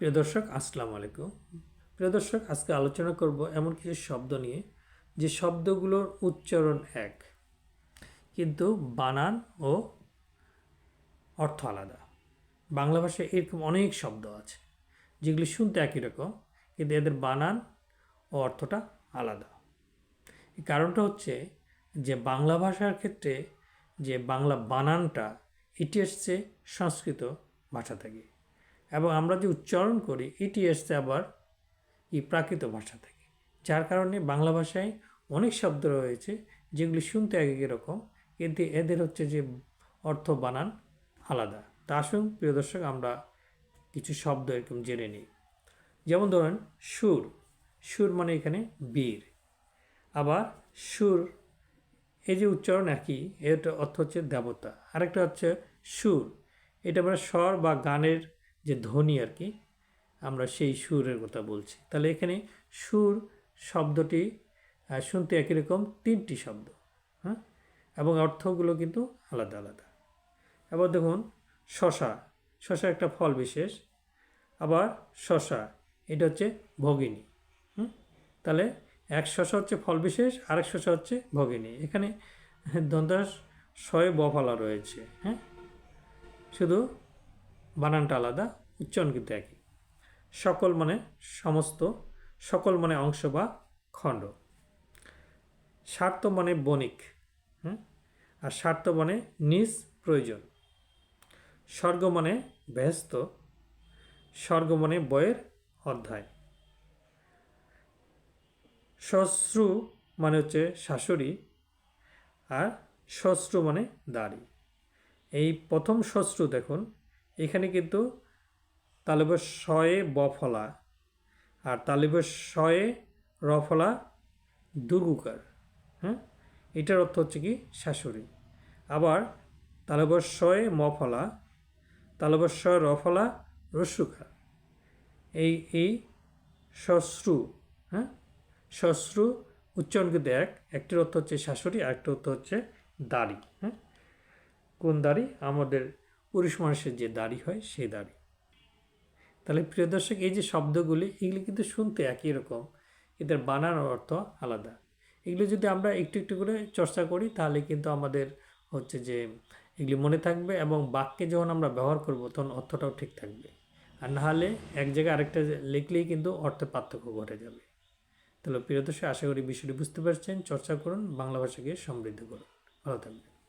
প্রিয় দর্শক, আসসালামু আলাইকুম। প্রিয় দর্শক, আজকে আলোচনা করব এমন কিছু শব্দ নিয়ে, যে শব্দগুলোর উচ্চারণ এক, কিন্তু বানান ও অর্থ আলাদা। বাংলা ভাষায় এরকম অনেক শব্দ আছে, যেগুলি শুনতে একই রকম, কিন্তু এদের বানান ও অর্থটা আলাদা। কারণটা হচ্ছে যে বাংলা ভাষার ক্ষেত্রে যে বাংলা বানানটা, এটি এসছে সংস্কৃত ভাষা থেকে। এবং আমরা যে উচ্চারণ করি এটি এসছে আবার এই প্রাকৃত ভাষা থেকে। যার কারণে বাংলা ভাষায় অনেক শব্দ রয়েছে, যেগুলি শুনতে এক রকম কিন্তু এদের হচ্ছে যে অর্থ বানান আলাদা। তা আসুন, প্রিয় দর্শক, আমরা কিছু শব্দ এরকম জেনে নিই। যেমন ধরেন, সুর। সুর মানে এখানে বীর। আবার সুর, এই যে উচ্চারণ একই এটা অর্থ হচ্ছে দেবতা। আরেকটা হচ্ছে সুর। এটা আমরা স্বর বা গানের যে ধ্বনি আর কি, আমরা সেই সুরের কথা বলছি। তাহলে এখানে সুর শব্দটি শুনতে একই রকম তিনটি শব্দ হ্যাঁ? এবং অর্থগুলো কিন্তু আলাদা আলাদা। এবার দেখুন, শশা শশা একটা ফল বিশেষ। আবার শশা, এটা হচ্ছে ভগিনী, হুম? তাহলে এক শশা হচ্ছে ফল বিশেষ, আরেক শশা হচ্ছে ভগিনী। এখানে দন্তাস শয়ে বফলা রয়েছে হ্যাঁ? শুধু বানানটা আলাদা, উচ্চারণ কিন্তু একই। সকল মানে সমস্ত, সকল মানে অংশ বা খণ্ড। স্বার্থ মানে বণিক, হুম? আর স্বার্থ মানে নিজ প্রয়োজন। স্বর্গ মানে ব্যস্ত, স্বর্গ মানে বইয়ের অধ্যায়। শ্বশ্রু মানে হচ্ছে শাশুড়ি, আর শ্বশ্রু মানে দাড়ি। এই প্রথম শ্বশ্রু দেখুন এখানে কিন্তু তালেব শয়ে ব ফলা আর তালেব শয়ে র ফলা দুর্গুকার হ্যাঁ এটার অর্থ হচ্ছে কি? শাশুড়ি। আবার তালেব শয়ে ম ফলা তালেব শয় ফলা রস্যুকার এই এই শ্বশ্রু হ্যাঁ শ্বশ্রু উচ্চারণ কিন্তু এক, একটির অর্থ হচ্ছে শাশুড়ি, আরেকটির অর্থ হচ্ছে দাড়ি হ্যাঁ কোন দাড়ি? আমাদের পুরুষ মানুষের যে দাড়ি হয়, সেই দাড়ি। তাহলে প্রিয় দর্শক, এই যে শব্দগুলি, এগুলি কিন্তু শুনতে একই রকম। এদের বানানোর অর্থ আলাদা। এগুলো যদি আমরা একটু একটু করে চর্চা করি, তাহলে কিন্তু আমাদের হচ্ছে যে এগুলি মনে থাকবে এবং বাক্যে যখন আমরা ব্যবহার করব, তখন অর্থটাও ঠিক থাকবে। আর নাহলে এক জায়গায় আরেকটা লিখলেই কিন্তু অর্থে পার্থক্য ঘটে যাবে। তাহলে প্রিয় দর্শক, আশা করি বিষয়টি বুঝতে পারছেন। চর্চা করুন, বাংলা ভাষাকে সমৃদ্ধ করুন। ভালো থাকবেন।